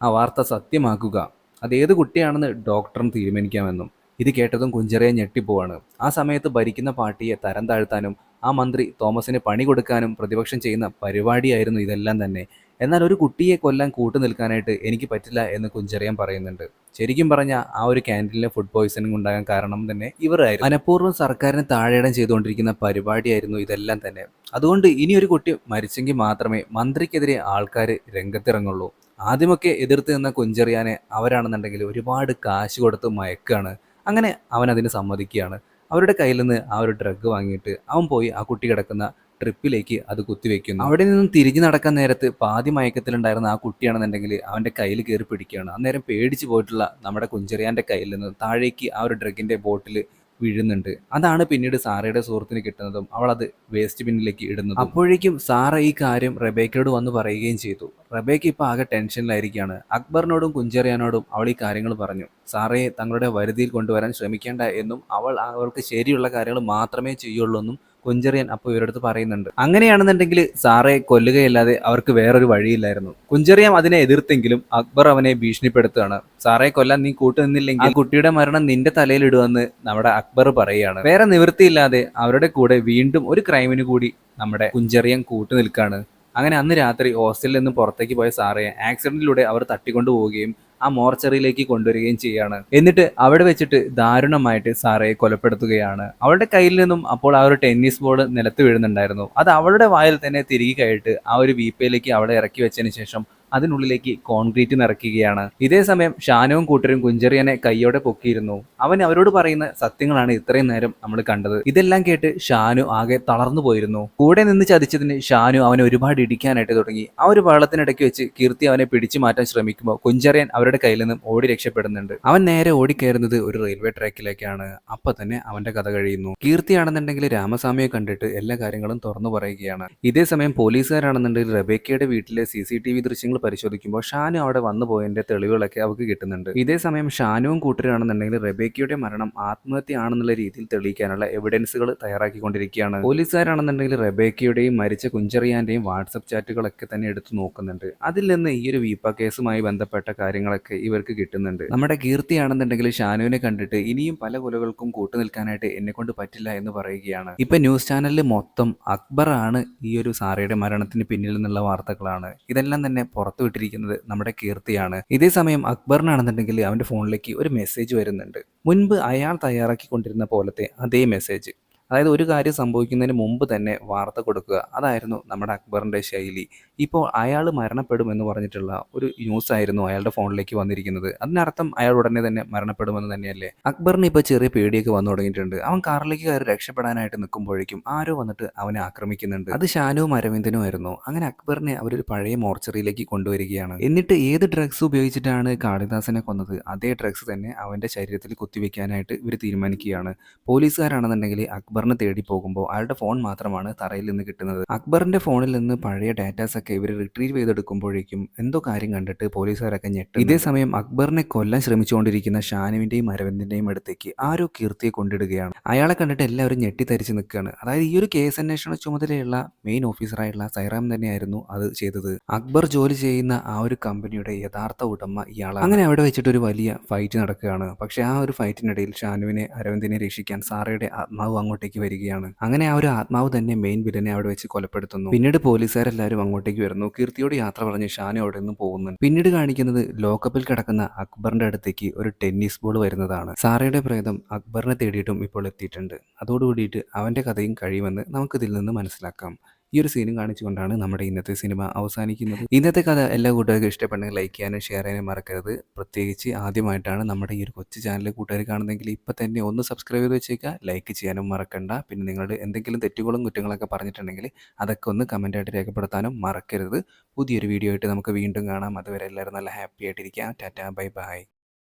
ആ വാർത്ത സത്യമാക്കുക. അത് ഏത് കുട്ടിയാണെന്ന് ഡോക്ടറിന് തീരുമാനിക്കാമെന്നും ഇത് കേട്ടതും കുഞ്ചിറയെ ഞെട്ടിപ്പോവാണ്. ആ സമയത്ത് ഭരിക്കുന്ന പാർട്ടിയെ തരം താഴ്ത്താനും ആ മന്ത്രി തോമസിന് പണി കൊടുക്കാനും പ്രതിപക്ഷം ചെയ്യുന്ന പരിപാടിയായിരുന്നു ഇതെല്ലാം തന്നെ. എന്നാൽ ഒരു കുട്ടിയെ കൊല്ലാൻ കൂട്ടു നിൽക്കാനായിട്ട് എനിക്ക് പറ്റില്ല എന്ന് കുഞ്ചറിയാൻ പറയുന്നുണ്ട്. ശരിക്കും പറഞ്ഞ ആ ഒരു ക്യാന്റീനിലെ ഫുഡ് പോയ്സണിംഗ് ഉണ്ടാകാൻ കാരണം തന്നെ ഇവരായിരുന്നു. മനഃപൂർവം സർക്കാരിനെ താഴെയിടം ചെയ്തുകൊണ്ടിരിക്കുന്ന പരിപാടിയായിരുന്നു ഇതെല്ലാം തന്നെ. അതുകൊണ്ട് ഇനി ഒരു കുട്ടി മരിച്ചെങ്കിൽ മാത്രമേ മന്ത്രിക്കെതിരെ ആൾക്കാർ രംഗത്തിറങ്ങുള്ളൂ. ആദ്യമൊക്കെ എതിർത്ത് നിന്ന കുഞ്ചെറിയാനെ അവരാണെന്നുണ്ടെങ്കിൽ ഒരുപാട് കാശ് കൊടുത്ത് മയക്കാണ്. അങ്ങനെ അവൻ അതിന് സമ്മതിക്കുകയാണ്. അവരുടെ കയ്യിൽ നിന്ന് ആ ഒരു ഡ്രഗ് വാങ്ങിയിട്ട് അവൻ പോയി ആ കുട്ടി കിടക്കുന്ന ട്രിപ്പിലേക്ക് അത് കുത്തിവെക്കുന്നു. അവിടെ നിന്നും തിരിഞ്ഞു നടക്കാൻ നേരത്ത് പാതി മയക്കത്തിലുണ്ടായിരുന്ന ആ കുട്ടിയാണെന്നുണ്ടെങ്കിൽ അവന്റെ കയ്യിൽ കയറി പിടിക്കുകയാണ്. അന്നേരം പേടിച്ചു പോയിട്ടുള്ള നമ്മുടെ കുഞ്ചറിയാന്റെ കയ്യിൽ നിന്ന് താഴേക്ക് ആ ഒരു ഡ്രഗിന്റെ ബോട്ടിൽ വീഴുന്നുണ്ട്. അതാണ് പിന്നീട് സാറയുടെ സുഹൃത്തിന് കിട്ടുന്നതും അവൾ അത് വേസ്റ്റ് ബിന്നിലേക്ക് ഇടുന്നു അപ്പോഴേക്കും സാറ ഈ കാര്യം റബേക്കയോട് വന്ന് പറയുകയും ചെയ്തു. റബേക്ക ഇപ്പൊ ആകെ ടെൻഷനിലായിരിക്കുകയാണ്. അക്ബറിനോടും കുഞ്ചറിയാനോടും അവൾ ഈ കാര്യങ്ങൾ പറഞ്ഞു. സാറയെ തങ്ങളുടെ വരുതിയിൽ കൊണ്ടുവരാൻ ശ്രമിക്കേണ്ട എന്നും അവൾ അവൾക്ക് ശരിയുള്ള കാര്യങ്ങൾ മാത്രമേ ചെയ്യുള്ളൂ എന്നും കുഞ്ചറിയൻ അപ്പോൾ ഇവരടുത്ത് പറയുന്നുണ്ട്. അങ്ങനെയാണെന്നുണ്ടെങ്കിൽ സാറെ കൊല്ലുകയല്ലാതെ അവർക്ക് വേറൊരു വഴിയില്ലായിരുന്നു. കുഞ്ചറിയൻ അതിനെ എതിർത്തെങ്കിലും അക്ബർ അവനെ ഭീഷണിപ്പെടുത്തുകയാണ്. സാറെ കൊല്ലാൻ നീ കൂട്ടുനിന്നില്ലെങ്കിൽ ആ കുട്ടിയുടെ മരണം നിന്റെ തലയിൽ ഇടുവെന്ന് നമ്മുടെ അക്ബർ പറയുകയാണ്. വേറെ നിവൃത്തിയില്ലാതെ അവരുടെ കൂടെ വീണ്ടും ഒരു ക്രൈമിന് കൂടി നമ്മുടെ കുഞ്ചറിയൻ കൂട്ടു നിൽക്കുകയാണ്. അങ്ങനെ അന്ന് രാത്രി ഹോസ്റ്റലിൽ നിന്ന് പുറത്തേക്ക് പോയ സാറയെ ആക്സിഡന്റിലൂടെ അവർ തട്ടിക്കൊണ്ടു പോവുകയും ആ മോർച്ചറിയിലേക്ക് കൊണ്ടുവരികയും ചെയ്യാണ്. എന്നിട്ട് അവിടെ വെച്ചിട്ട് ദാരുണമായിട്ട് സാറയെ കൊലപ്പെടുത്തുകയാണ്. അവളുടെ കയ്യിൽ നിന്നും അപ്പോൾ ആ ഒരു ടെന്നീസ് ബോൾ നിലത്ത് വീഴുന്നുണ്ടായിരുന്നു. അത് അവളുടെ വായിൽ തന്നെ തിരികെ കഴിയിട്ട് ആ ഒരു വീപ്പയിലേക്ക് അവളെ ഇറക്കി വെച്ചതിന് ശേഷം അതിനുള്ളിലേക്ക് കോൺക്രീറ്റ് നിറയ്ക്കുകയാണ് ഇതേ സമയം ഷാനവും കൂട്ടരും കുഞ്ചറിയനെ കൈയോടെ പൊക്കിയിരുന്നു. അവൻ അവരോട് പറയുന്ന സത്യങ്ങളാണ് ഇത്രയും നേരം നമ്മൾ കണ്ടത്. ഇതെല്ലാം കേട്ട് ഷാനു ആകെ തളർന്നു പോയിരുന്നു. കൂടെ നിന്ന് ചതിച്ചതിന് ഷാനു അവനെ ഒരുപാട് ഇടിക്കാനായിട്ട് തുടങ്ങി. ആ ഒരു വെള്ളത്തിനിടയ്ക്ക് വെച്ച് കീർത്തി അവനെ പിടിച്ചു മാറ്റാൻ ശ്രമിക്കുമ്പോൾ കുഞ്ചറിയൻ അവരുടെ കയ്യിൽ നിന്നും ഓടി രക്ഷപ്പെടുന്നുണ്ട്. അവൻ നേരെ ഓടിക്കയറുന്നത് ഒരു റെയിൽവേ ട്രാക്കിലേക്കാണ്. അപ്പൊ തന്നെ അവന്റെ കഥ കഴിയുന്നു. കീർത്തിയാണെന്നുണ്ടെങ്കിൽ രാമസ്വാമിയെ കണ്ടിട്ട് എല്ലാ കാര്യങ്ങളും തുറന്നു പറയുകയാണ്. ഇതേ സമയം പോലീസുകാരാണെന്നുണ്ടെങ്കിൽ റബേക്കയുടെ വീട്ടിലെ സി സി ടി വി ദൃശ്യങ്ങൾ പരിശോധിക്കുമ്പോൾ ഷാനു അവിടെ വന്നു പോയതിന്റെ തെളിവുകളൊക്കെ അവർക്ക് കിട്ടുന്നുണ്ട്. ഇതേ സമയം ഷാനുവും കൂട്ടരാണെന്നുണ്ടെങ്കിൽ റബേക്കയുടെ മരണം ആത്മഹത്യയാണെന്നുള്ള രീതിയിൽ തെളിയിക്കാനുള്ള എവിഡൻസുകൾ തയ്യാറാക്കിക്കൊണ്ടിരിക്കുകയാണ്. പോലീസുകാരാണെന്നുണ്ടെങ്കിൽ റബേക്കയുടെയും മരിച്ച കുഞ്ചറിയാന്റെയും വാട്സപ്പ് ചാറ്റുകളൊക്കെ തന്നെ എടുത്തു നോക്കുന്നുണ്ട്. അതിൽ നിന്ന് ഈ ഒരു വീപ്പ കേസുമായി ബന്ധപ്പെട്ട കാര്യങ്ങളൊക്കെ ഇവർക്ക് കിട്ടുന്നുണ്ട്. നമ്മുടെ കീർത്തിയാണെന്നുണ്ടെങ്കിൽ ഷാനുവിനെ കണ്ടിട്ട് ഇനിയും പല കൊലകൾക്കും കൂട്ടുനിൽക്കാനായിട്ട് എന്നെ കൊണ്ട് പറ്റില്ല എന്ന് പറയുകയാണ്. ഇപ്പൊ ന്യൂസ് ചാനലിൽ മൊത്തം അക്ബറാണ് ഈ ഒരു സാറയുടെ മരണത്തിന് പിന്നിൽ നിന്നുള്ള വാർത്തകളാണ്. ഇതെല്ലാം തന്നെ പുറത്തുവിട്ടിരിക്കുന്നത് നമ്മുടെ കീർത്തിയാണ്. ഇതേ സമയം അക്ബറിനാണെന്നുണ്ടെങ്കിൽ അവന്റെ ഫോണിലേക്ക് ഒരു മെസ്സേജ് വരുന്നുണ്ട്. മുൻപ് അയാൾ തയ്യാറാക്കി കൊണ്ടിരുന്ന പോലത്തെ അതേ മെസ്സേജ് അതായത് ഒരു കാര്യം സംഭവിക്കുന്നതിന് മുമ്പ് തന്നെ വാർത്ത കൊടുക്കുക. അതായിരുന്നു നമ്മുടെ അക്ബറിന്റെ ശൈലി. ഇപ്പോൾ അയാൾ മരണപ്പെടും എന്ന് പറഞ്ഞിട്ടുള്ള ഒരു ന്യൂസ് ആയിരുന്നു അയാളുടെ ഫോണിലേക്ക് വന്നിരിക്കുന്നത്. അതിനർത്ഥം അയാൾ ഉടനെ തന്നെ മരണപ്പെടുമെന്ന് തന്നെയല്ലേ? അക്ബറിന് ഇപ്പോൾ ചെറിയ പേടിയൊക്കെ വന്നു തുടങ്ങിയിട്ടുണ്ട്. അവൻ കാറിലേക്ക് കയറി രക്ഷപ്പെടാനായിട്ട് നിൽക്കുമ്പോഴേക്കും ആരോ വന്നിട്ട് അവനെ ആക്രമിക്കുന്നുണ്ട്. അത് ഷാനുവും അരവിന്ദനും ആയിരുന്നു. അങ്ങനെ അക്ബറിനെ അവരൊരു പഴയ മോർച്ചറിയിലേക്ക് കൊണ്ടുവരികയാണ്. എന്നിട്ട് ഏത് ഡ്രഗ്സ് ഉപയോഗിച്ചിട്ടാണ് കാളിദാസനെ കൊന്നത്? അതേ ഡ്രഗ്സ് തന്നെ അവന്റെ ശരീരത്തിൽ കുത്തിവെക്കാനായിട്ട് ഇവർ തീരുമാനിക്കുകയാണ്. പോലീസുകാരാണെന്നുണ്ടെങ്കിൽ അക്ബറിനെ തേടി പോകുമ്പോൾ അയാളുടെ ഫോൺ മാത്രമാണ് തറയിൽ നിന്ന് കിട്ടുന്നത്. അക്ബറിന്റെ ഫോണിൽ നിന്ന് പഴയ ഡാറ്റാസ് ഒക്കെ ഇവർ റിട്രീവ് ചെയ്തെടുക്കുമ്പോഴേക്കും എന്തോ കാര്യം കണ്ടിട്ട് പോലീസുകാരൊക്കെ ഞെട്ടും ഇതേ സമയം അക്ബറിനെ കൊല്ലാൻ ശ്രമിച്ചുകൊണ്ടിരിക്കുന്ന ഷാനുവിന്റെയും അരവിന്ദിന്റെയും അടുത്തേക്ക് ആരോ കീർത്തിയെ കൊണ്ടിടുകയാണ്. അയാളെ കണ്ടിട്ട് എല്ലാവരും ഞെട്ടിത്തരിച്ച് നിൽക്കുകയാണ്. അതായത് ഈ ഒരു കേസ് അന്വേഷണ ചുമതലയുള്ള മെയിൻ ഓഫീസറായുള്ള സൈറാം തന്നെയായിരുന്നു അത് ചെയ്തത്. അക്ബർ ജോലി ചെയ്യുന്ന ആ ഒരു കമ്പനിയുടെ യഥാർത്ഥ ഉടമ ഇയാളാണ്. അങ്ങനെ അവിടെ വെച്ചിട്ട് ഒരു വലിയ ഫൈറ്റ് നടക്കുകയാണ്. പക്ഷെ ആ ഒരു ഫൈറ്റിനിടയിൽ ഷാനുവിനെ അരവിന്ദിനെ രക്ഷിക്കാൻ സാറയുടെ ആത്മാവ് അങ്ങോട്ടേക്ക് വരികയാണ്. അങ്ങനെ ആ ഒരു ആത്മാവ് തന്നെ മെയിൻ വില്ലനെ അവിടെ വെച്ച് കൊലപ്പെടുത്തുന്നു. പിന്നീട് പോലീസുകാരെല്ലാവരും അങ്ങോട്ടേക്ക് വരുന്നു. കീർത്തിയോട് യാത്ര പറഞ്ഞ് ഷാനു അവിടെ നിന്ന് പോകുന്നു പിന്നീട് കാണിക്കുന്നത് ലോക്കപ്പിൽ കിടക്കുന്ന അക്ബറിന്റെ അടുത്തേക്ക് ഒരു ടെന്നീസ് ബോൾ വരുന്നതാണ്. സാറയുടെ പ്രേതം അക്ബറിനെ തേടിയിട്ടും ഇപ്പോൾ എത്തിയിട്ടുണ്ട്. അതോടുകൂടിയിട്ട് അവന്റെ കഥയും കഴിയുമെന്ന് നമുക്കിതിൽ നിന്ന് മനസ്സിലാക്കാം. ഈ ഒരു സീനും കാണിച്ചുകൊണ്ടാണ് നമ്മുടെ ഇന്നത്തെ സിനിമ അവസാനിക്കുന്നത്. ഇന്നത്തെ കഥ എല്ലാ കൂട്ടുകാർക്കും ഇഷ്ടപ്പെടുന്നെങ്കിൽ ലൈക്ക് ചെയ്യാനും ഷെയർ ചെയ്യാനും മറക്കരുത്. പ്രത്യേകിച്ച് ആദ്യമായിട്ടാണ് നമ്മുടെ ഈ ഒരു കൊച്ചു ചാനൽ കൂട്ടുകാർ കാണുന്നതെങ്കിൽ ഇപ്പം തന്നെ ഒന്ന് സബ്സ്ക്രൈബ് ചെയ്ത് വെച്ചേക്കുക ലൈക്ക് ചെയ്യാനും മറക്കണ്ട. പിന്നെ നിങ്ങളുടെ എന്തെങ്കിലും തെറ്റുകളും കുറ്റങ്ങളൊക്കെ പറഞ്ഞിട്ടുണ്ടെങ്കിൽ അതൊക്കെ ഒന്ന് കമന്റായിട്ട് രേഖപ്പെടുത്താനും മറക്കരുത്. പുതിയൊരു വീഡിയോ ആയിട്ട് നമുക്ക് വീണ്ടും കാണാം. അതുവരെ എല്ലാവരും നല്ല ഹാപ്പി ആയിട്ടിരിക്കുക. Tata bye bye